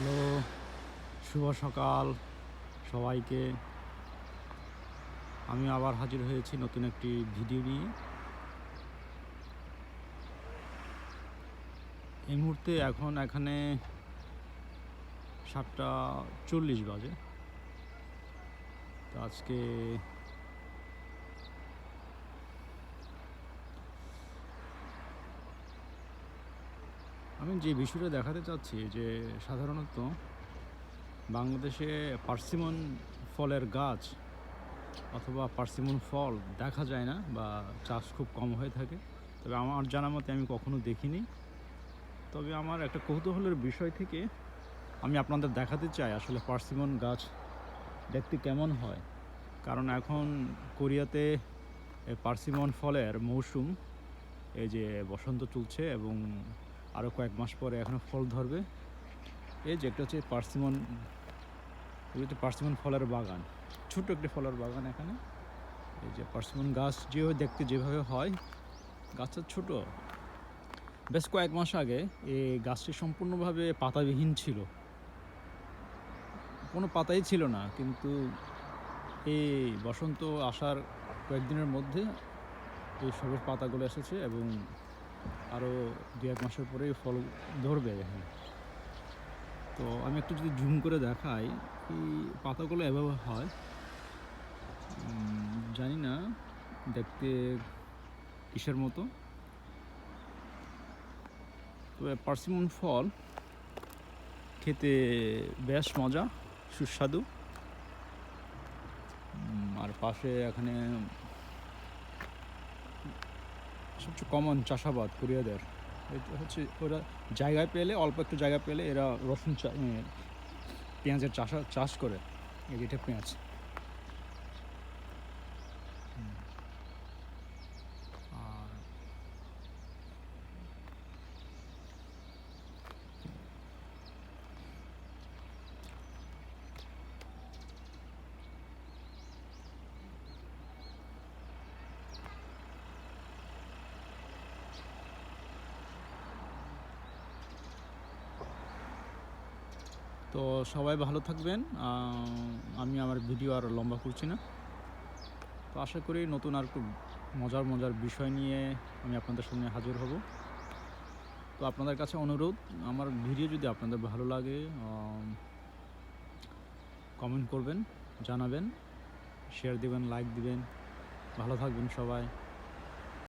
Hello, শুভ সকাল সবাইকে। আমি আবার হাজির হয়েছি নতুন একটি ভিডিও নিয়ে। এই মুহূর্তে এখন এখানে সাতটা চল্লিশ বাজে। তো আজকে আমি যে বিষয়টা দেখাতে চাচ্ছি যে সাধারণত বাংলাদেশে পার্সিমন ফলের গাছ অথবা পার্সিমন ফল দেখা যায় না বা চাষ খুব কম হয়ে থাকে। তবে আমার জানা মতে আমি কখনো দেখিনি। তবে আমার একটা কৌতূহলের বিষয় থেকে আমি আপনাদের দেখাতে চাই আসলে পার্সিমন গাছ দেখতে কেমন হয়। কারণ এখন কোরিয়াতে পার্সিমন ফলের মৌসুম এই যে বসন্ত চলছে এবং আরও কয়েক মাস পরে এখনও ফল ধরবে। এই যে একটা হচ্ছে পার্সিমন হচ্ছে পার্সিমন ফলের বাগান। ছোট্ট একটি ফলের বাগান এখানে। এই যে পার্সিমন গাছ যে দেখতে যেভাবে হয়, গাছটা ছোট। বেশ কয়েক মাস আগে এই গাছটি সম্পূর্ণভাবে পাতাবিহীন ছিল। কোনো পাতাই ছিল না, কিন্তু এই বসন্ত আসার কয়েকদিনের মধ্যে এই সবুজ পাতাগুলো এসেছে এবং আরও দু এক মাসের পরেই ফল ধরবে এখানে। তো আমি একটু যদি জুম করে দেখাই এই পাতাগুলো এভাবে হয় জানি না, দেখতে কিসের মতো। তবে পার্সিমন ফল খেতে বেশ মজা, সুস্বাদু। আর পাশে এখানে সবচেয়ে কমন চাষাবাদ কোরিয়াদের। হচ্ছে ওরা জায়গায় পেলে, অল্প একটু জায়গা পেলে এরা রসুন চা- পেঁয়াজের চাষা চাষ করে। এটা পেঁয়াজ। তো সবাই ভালো থাকবেন। আমি আমার ভিডিও আর লম্বা করছি না। তো আশা করি নতুন আর খুব মজার মজার বিষয় নিয়ে আমি আপনাদের সামনে হাজির হব। তো আপনাদের কাছে অনুরোধ, আমার ভিডিও যদি আপনাদের ভালো লাগে কমেন্ট করবেন, জানাবেন শেয়ার দিবেন লাইক দিবেন। ভালো থাকবেন সবাই।